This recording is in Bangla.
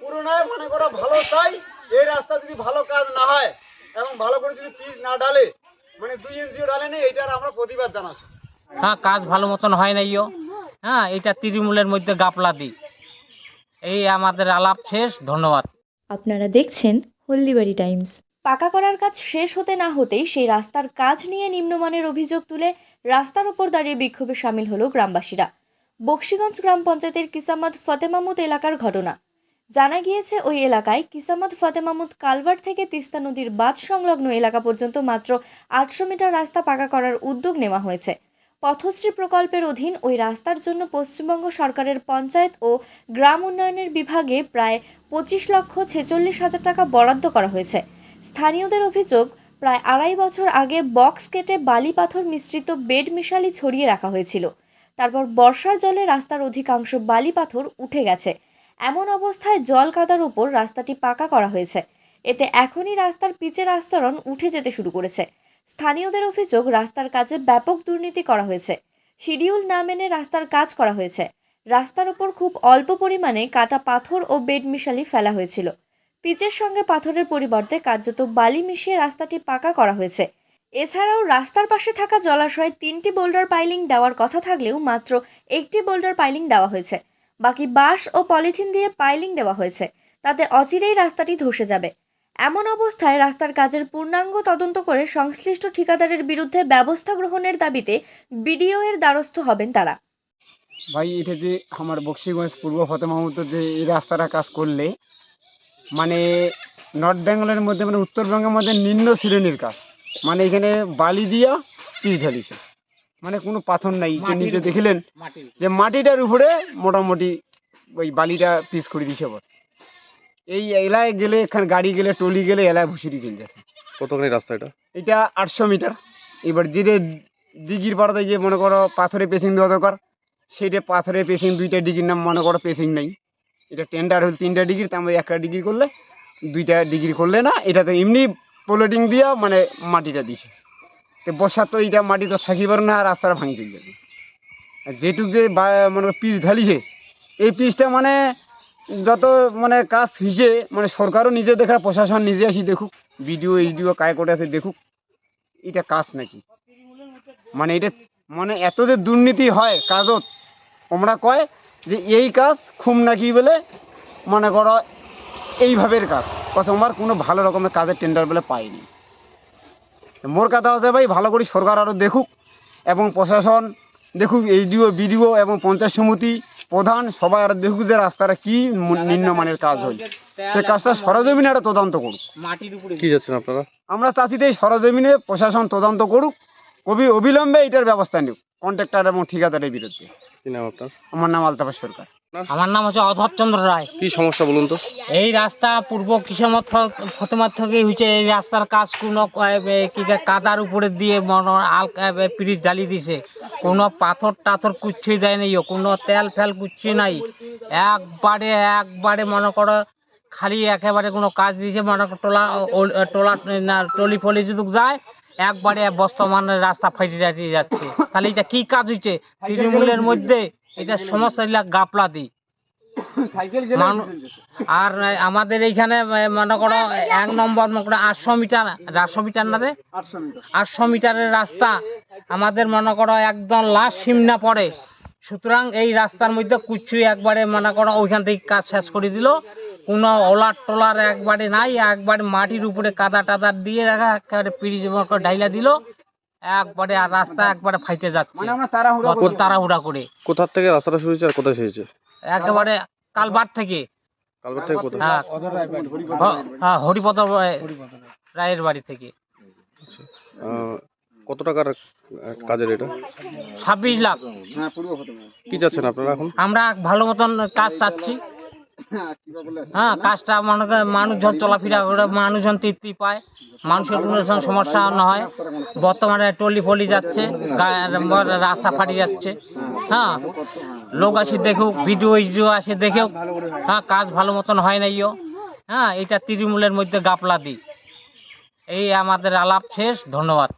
পুরোনায় মনে করো ভালো চাই এই রাস্তা যদি ভালো কাজ না হয় এবং ভালো করে যদি পিচ না ডালে মানে দুই ইঞ্চিও ডালেনি এইটার আমরা প্রতিবাদ জানাচ্ছি। হ্যাঁ কাজ ভালো মতন হয় নাই ইয়ো। হ্যাঁ এটা তৃণমূলের মধ্যে গাপলা দিই। এই আমাদের আলাপ শেষ ধন্যবাদ। আপনারা দেখছেন হলদিবাড়ি টাইমস। পাকা করার কাজ শেষ হতে না হতেই সেই রাস্তার কাজ নিয়ে নিম্নমানের অভিযোগ তুলে রাস্তার ওপর দাঁড়িয়ে বিক্ষোভে সামিল হলো গ্রামবাসীরা। বক্সিগঞ্জ গ্রাম পঞ্চায়েতের কিসামাদ ফতেমামুদ এলাকার ঘটনা। জানা গিয়েছে, ওই এলাকায় কিসামাদ ফতেমামুদ কালভার্ট থেকে তিস্তা নদীর বাঁধ সংলগ্ন এলাকা পর্যন্ত মাত্র আটশো মিটার রাস্তা পাকা করার উদ্যোগ নেওয়া হয়েছে। পথশ্রী প্রকল্পের অধীন ওই রাস্তার জন্য পশ্চিমবঙ্গ সরকারের পঞ্চায়েত ও গ্রাম উন্নয়নের বিভাগে প্রায় পঁচিশ লক্ষ ছেচল্লিশ হাজার টাকা বরাদ্দ করা হয়েছে। স্থানীয়দের অভিযোগ, প্রায় আড়াই বছর আগে বক্স কেটে বালি পাথর মিশ্রিত বেড মিশালি ছড়িয়ে রাখা হয়েছিল। তারপর বর্ষার জলে রাস্তার অধিকাংশ বালি পাথর উঠে গেছে। এমন অবস্থায় জল কাদার উপর রাস্তাটি পাকা করা হয়েছে। এতে এখনই রাস্তার পিচের আস্তরণ উঠে যেতে শুরু করেছে। স্থানীয়দের অভিযোগ, রাস্তার কাজে ব্যাপক দুর্নীতি করা হয়েছে। শিডিউল না মেনে রাস্তার কাজ করা হয়েছে। রাস্তার ওপর খুব অল্প পরিমাণে কাটা পাথর ও বেড মিশালি ফেলা হয়েছিল। পিচের সঙ্গে পাথরের পরিবর্তে কার্যত বালি মিশিয়ে রাস্তাটি পাকা করা হয়েছে। এছাড়াও রাস্তার পাশে থাকা জলাশয়ে তিনটি বোল্ডার পাইলিং দেওয়ার কথা থাকলেও মাত্র একটি বোল্ডার পাইলিং দেওয়া হয়েছে। বাকি বাঁশ ও পলিথিন দিয়ে পাইলিং দেওয়া হয়েছে। তাতে অচিরেই রাস্তাটি ধসে যাবে। এমন অবস্থায় রাস্তার কাজের পূর্ণাঙ্গ তদন্ত করে সংশ্লিষ্ট ঠিকাদারের বিরুদ্ধে ব্যবস্থা গ্রহণের দাবিতে বিডিও এর দ্বারস্থ হবেন তারা। ভাই, এটা যে আমার বক্সিগঞ্জ পূর্ব ফতেমাহুত যে এই রাস্তাটা কাজ করলে মানে নর্থ বেঙ্গলের মধ্যে মানে উত্তরবঙ্গের মধ্যে নিম্ন শ্রেণির কাজ। মানে এখানে বালি দিয়া পিচ ঢালিছে। মানে কোনো পাথর নাই। যে মাটির দেখিলেন যে মাটিটার উপরে মোটামুটি ওই বালিটা পিস করে দিছে বস। এই এলায় গেলে এখানে গাড়ি গেলে টলি গেলে এলাকায় ভুসিরি চলে যাচ্ছে। কতখানি রাস্তা এটা? এটা আটশো মিটার। এবার যেটা দিঘির পাড়াতে যে মনে করো পাথরে পেসিং দেওয়া দরকার সেটা পাথরে পেসিং দুইটা ডিগ্রির নাম মনে করো পেসিং নেই। এটা টেন্ডার হল তিনটা ডিগ্রি তার মধ্যে একটা ডিগ্রি করলে দুইটা ডিগ্রি করলে না এটাতে এমনি পোলেটিং দিয়া মানে মাটিটা দিছে। তো তো এইটা মাটি তো থাকিবার না, আর রাস্তাটা ভাঙি চলে যাবে যেটুক যে মানে পিচ ঢালিছে, এই পিচটা মানে যত মানে কাজ হিসে মানে সরকারও নিজে দেখা, প্রশাসন নিজে আসি দেখুক ভিডিও এইডিও কায় করে আছে দেখুক এটা কাজ নাকি? মানে এটা মানে এত যে দুর্নীতি হয় কাজত তোমরা কয় যে এই কাজ খুব নাকি বলে মনে করো এইভাবের কাজ কস আমার কোনো ভালো রকমের কাজের টেন্ডার বলে পাইনি। মোর কথা হচ্ছে ভাই ভালো করে সরকার আরও দেখুক এবং প্রশাসন দেখুক এইডিও বিডিও এবং পঞ্চায়েত সমিতি প্রধান সবাই আরও দেখুক যে রাস্তাটা কী নিম্নমানের কাজ হয় সে কাজটা সরজমিনে একটা তদন্ত করুক। মাটির উপরে কি যাচ্ছেন আপনারা? আমরা চাষিদের সরজমিনে প্রশাসন তদন্ত করুক কবি অবিলম্বে এটার ব্যবস্থা নিক কন্ট্রাক্টর এবং ঠিকাদারের বিরুদ্ধে। আমার নাম আলতাফ সরকার। আমার নাম হচ্ছে অধর চন্দ্র রায়। কি সমস্যা বলুন তো? এই রাস্তা পূর্ব কিসমত ফতেমার থেকে হচ্ছে এই রাস্তার কাজ কোনো কি কাদার উপরে দিয়ে মনে আলকা পিরিচ ঢালি দিছে। কোনো পাথর টাথর কুচ্ছি দেয় নাই কোনো তেল ফেল কুচ্ছি নাই। একবারে একবারে মনে করো খালি একেবারে কোনো কাজ দিয়েছে। মনে করো টোলা টোলা না টলি ফলি যদি যায় একবারে বর্তমানে রাস্তা ফাইটে ফাটিয়ে যাচ্ছে। তাহলে এটা কি কাজ হচ্ছে তৃণমূলের মধ্যে এটা সমস্যা গাপলা দিই আর আমাদের এইখানে মনে করো এক নম্বর মনে করো আটশো মিটার আটশো মিটার না রে? আটশো মিটার। আটশো মিটারের রাস্তা। আমাদের মনে করো একদম লাস্ট সিমনা পড়ে। সুতরাং এই রাস্তার মধ্যে কুচু একবারে মনে করো ওইখান থেকে কাজ শেষ করে দিল। কোনো ওলার টোলার একবারে নাই একবারে মাটির উপরে কাদা টাদা দিয়ে রাখা একেবারে পিড়ি করো ঢাইলা দিল। একবারে আর রাস্তা একবারে ফাইটে যাচ্ছে। মানে আমরা তাড়াহুড়া কত তাড়াহুড়া করে। কোথার থেকে রাস্তাটা শুরু হয়েছে আর কোথায় শেষ হয়েছে একেবারে কালবার থেকে। কালবার থেকে কোথায়? হ্যাঁ। হ্যাঁ হরিপদ রায়ের বাড়ি থেকে। কত টাকার কাজের এটা? ছাব্বিশ লাখ। হ্যাঁ কি চাচ্ছেন আপনারা এখন? আমরা ভালো মতন কাজ চাচ্ছি। হ্যাঁ হ্যাঁ কাজটা মনে করে মানুষজন চলাফেরা করে মানুষজন তৃপ্তি পায় মানুষের কোনো রকম সমস্যা না হয় বর্তমানে টলি ফলি যাচ্ছে রাস্তা ফাটি যাচ্ছে। হ্যাঁ লোক আসে দেখুক ভিডিও ভিডিও আসে দেখেও হ্যাঁ কাজ ভালো মতন হয় না ইয়ো। হ্যাঁ এটা তৃণমূলের মধ্যে গাপলা দিই এই আমাদের আলাপ শেষ ধন্যবাদ।